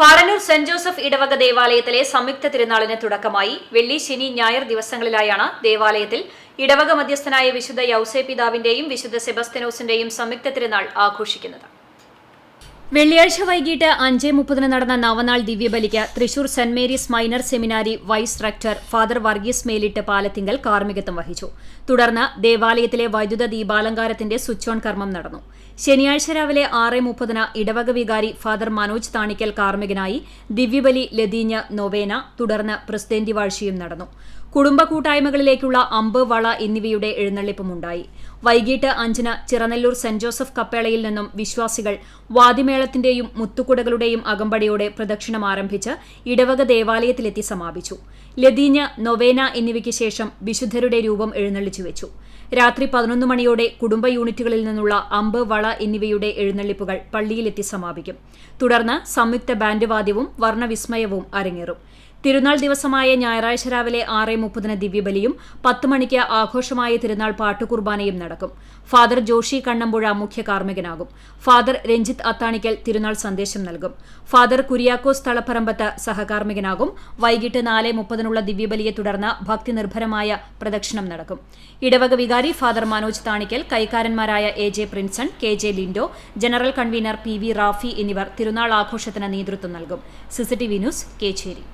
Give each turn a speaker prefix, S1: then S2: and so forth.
S1: Parannur saint Joseph ഇടവക ദേവാലയത്തിലെ സംയുക്ത തിരുനാളിന് തുടക്കമായി വെള്ളി ശനി ഞായർ ദിവസങ്ങളിലായാണ് ദേവാലയത്തിൽ ഇടവക മധ്യസ്ഥനായ വിശുദ്ധ യൗസേ പിതാവിന്റെയും വിശുദ്ധ സെബസ്തനോസിന്റെയും സംയുക്ത തിരുനാൾ ആഘോഷിക്കുന്നത്. വെള്ളിയാഴ്ച വൈകിട്ട് അഞ്ച് മുപ്പതിന് നടന്ന നവനാൾ ദിവ്യബലിക്ക് Thrissur Saint Mary's minor seminary vice rector father Varghese Melittu Palathinkal കാർമ്മികത്വം വഹിച്ചു. തുടർന്ന് ദേവാലയത്തിലെ വൈദ്യുത ദീപാലങ്കാരത്തിന്റെ സ്വിച്ച് ഓൺ കർമ്മം നടന്നു. ശനിയാഴ്ച രാവിലെ ആറ് മുപ്പതിന് ഇടവക വികാരി ഫാദർ മനോജ് താണിക്കൽ കാർമ്മികനായി ദിവ്യബലി ലതീഞ്ഞ് നൊവേന തുടർന്ന് പ്രസിഡന്റ് വാഴ്ചയും നടന്നു. കുടുംബ കൂട്ടായ്മകളിലേക്കുള്ള അമ്പ് വള എന്നിവയുടെ എഴുന്നള്ളിപ്പുമുണ്ടായി. വൈകിട്ട് അഞ്ചിന് ചിറനെല്ലൂർ സെന്റ് ജോസഫ് കപ്പേളയിൽ നിന്നും വിശ്വാസികൾ വാദിമേളത്തിന്റെയും മുത്തുകുടകളുടെയും അകമ്പടിയോടെ പ്രദക്ഷിണം ആരംഭിച്ച് ഇടവക ദേവാലയത്തിലെത്തി സമാപിച്ചു. ലതീഞ്ഞ് നൊവേന എന്നിവയ്ക്ക് ശേഷം വിശുദ്ധരുടെ രൂപം എഴുന്നള്ളിച്ചു വെച്ചു. രാത്രി പതിനൊന്ന് മണിയോടെ കുടുംബ യൂണിറ്റുകളിൽ നിന്നുള്ള അമ്പ് വള എന്നിവയുടെ എഴുന്നള്ളിപ്പുകൾ പള്ളിയിലെത്തി സമാപിക്കും. തുടർന്ന് സംയുക്ത ബാൻഡ് വാദ്യവും വർണവിസ്മയവും അരങ്ങേറും. തിരുനാൾ ദിവസമായ ഞായറാഴ്ച രാവിലെ ആറ് മുപ്പതിന് ദിവ്യബലിയും പത്ത് മണിക്ക് ആഘോഷമായ തിരുനാൾ പാട്ടുകുർബാനയും നടക്കും. ഫാദർ ജോഷി കണ്ണമ്പുഴ മുഖ്യ കാർമ്മികനാകും. ഫാദർ രഞ്ജിത്ത് അത്താണിക്കൽ തിരുനാൾ സന്ദേശം നൽകും. ഫാദർ കുര്യാക്കോസ് തളപ്പറമ്പത്ത് സഹകാർമ്മികനാകും. വൈകിട്ട് നാല് മുപ്പതിനുള്ള ദിവ്യബലിയെ തുടർന്ന് ഭക്തി നിർഭരമായ പ്രദക്ഷിണം നടക്കും. ഇടവക വികാരി father Manoj Thanikkal കൈക്കാരന്മാരായ A J Prinson K J Lindo general convener P V Rafi എന്നിവർ തിരുനാൾ ആഘോഷത്തിന് നേതൃത്വം നൽകും. CCTV news Kecheri.